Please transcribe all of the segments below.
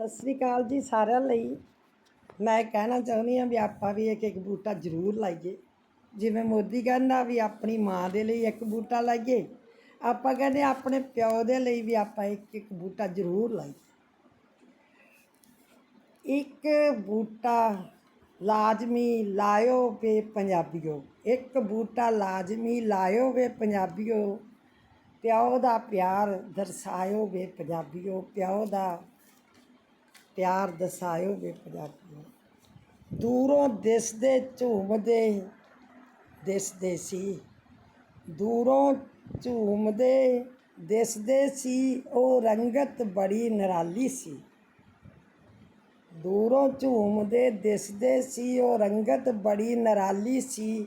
ਸਤਿ ਸ੍ਰੀ ਅਕਾਲ ਜੀ ਸਾਰਿਆਂ ਲਈ। ਮੈਂ ਕਹਿਣਾ ਚਾਹੁੰਦੀ ਹਾਂ ਵੀ ਆਪਾਂ ਵੀ ਇੱਕ ਇੱਕ ਬੂਟਾ ਜ਼ਰੂਰ ਲਾਈਏ। ਜਿਵੇਂ ਮੋਦੀ ਕਹਿੰਦਾ ਵੀ ਆਪਣੀ ਮਾਂ ਦੇ ਲਈ ਇੱਕ ਬੂਟਾ ਲਾਈਏ, ਆਪਾਂ ਕਹਿੰਦੇ ਆਪਣੇ ਪਿਓ ਦੇ ਲਈ ਵੀ ਆਪਾਂ ਇੱਕ ਇੱਕ ਬੂਟਾ ਜ਼ਰੂਰ ਲਾਈਏ। ਇੱਕ ਬੂਟਾ ਲਾਜ਼ਮੀ ਲਾਇਓ ਵੇ ਪੰਜਾਬੀਓ, ਇੱਕ ਬੂਟਾ ਲਾਜ਼ਮੀ ਲਾਇਓ ਵੇ ਪੰਜਾਬੀਓ, ਪਿਓ ਦਾ ਪਿਆਰ ਦਰਸਾਇਓ ਵੇ ਪੰਜਾਬੀਓ, ਪਿਓ ਦਾ ਪਿਆਰ ਦਸਾਇਓ ਵੇ ਪੰਜਾਬੀਓ। ਦੂਰੋਂ ਦਿਸਦੇ ਝੂਮਦੇ, ਦਿਸਦੇ ਸੀ। ਦੂਰੋਂ ਝੂਮਦੇ, ਦਿਸਦੇ ਸੀ, ਉਹ ਰੰਗਤ ਬੜੀ ਨਿਰਾਲੀ ਸੀ। ਦੂਰੋਂ ਝੂਮਦੇ, ਦਿਸਦੇ ਸੀ, ਉਹ ਰੰਗਤ ਬੜੀ ਨਿਰਾਲੀ ਸੀ।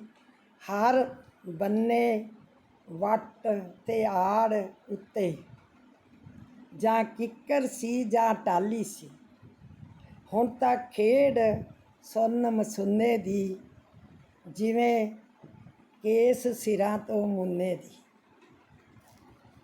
ਹਰ ਬੰਨੇ ਵੱਟ ਤੇ ਆੜ ਉੱਤੇ, ਜਾਂ ਕਿੱਕਰ ਸੀ ਜਾਂ ਟਾਲੀ ਸੀ। ਹੁਣ ਤਾਂ ਖੇਡ ਸੁੰਨ ਮਸੁੰਨੇ ਦੀ, ਜਿਵੇਂ ਕੇਸ ਸਿਰਾਂ ਤੋਂ ਮੁੰਨੇ ਦੀ।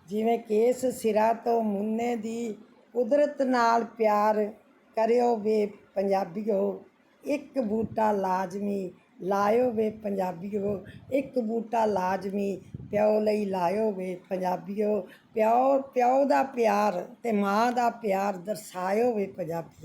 ਜਿਵੇਂ ਕੇਸ ਸਿਰਾਂ ਤੋਂ ਮੁੰਨੇ ਦੀ, ਕੁਦਰਤ ਨਾਲ ਪਿਆਰ ਕਰਿਓ ਵੇ ਪੰਜਾਬੀਓ, ਇੱਕ ਬੂਟਾ ਲਾਜ਼ਮੀ ਲਾਇਓ ਵੇ ਪੰਜਾਬੀਓ, ਇੱਕ ਬੂਟਾ ਲਾਜ਼ਮੀ ਪਿਓ ਲਈ ਲਾਇਓ ਵੇ ਪੰਜਾਬੀਓ, ਪਿਓ ਪਿਓ ਦਾ ਪਿਆਰ ਤੇ ਮਾਂ ਦਾ ਪਿਆਰ ਦਰਸਾਇਓ ਵੇ ਪੰਜਾਬੀਓ।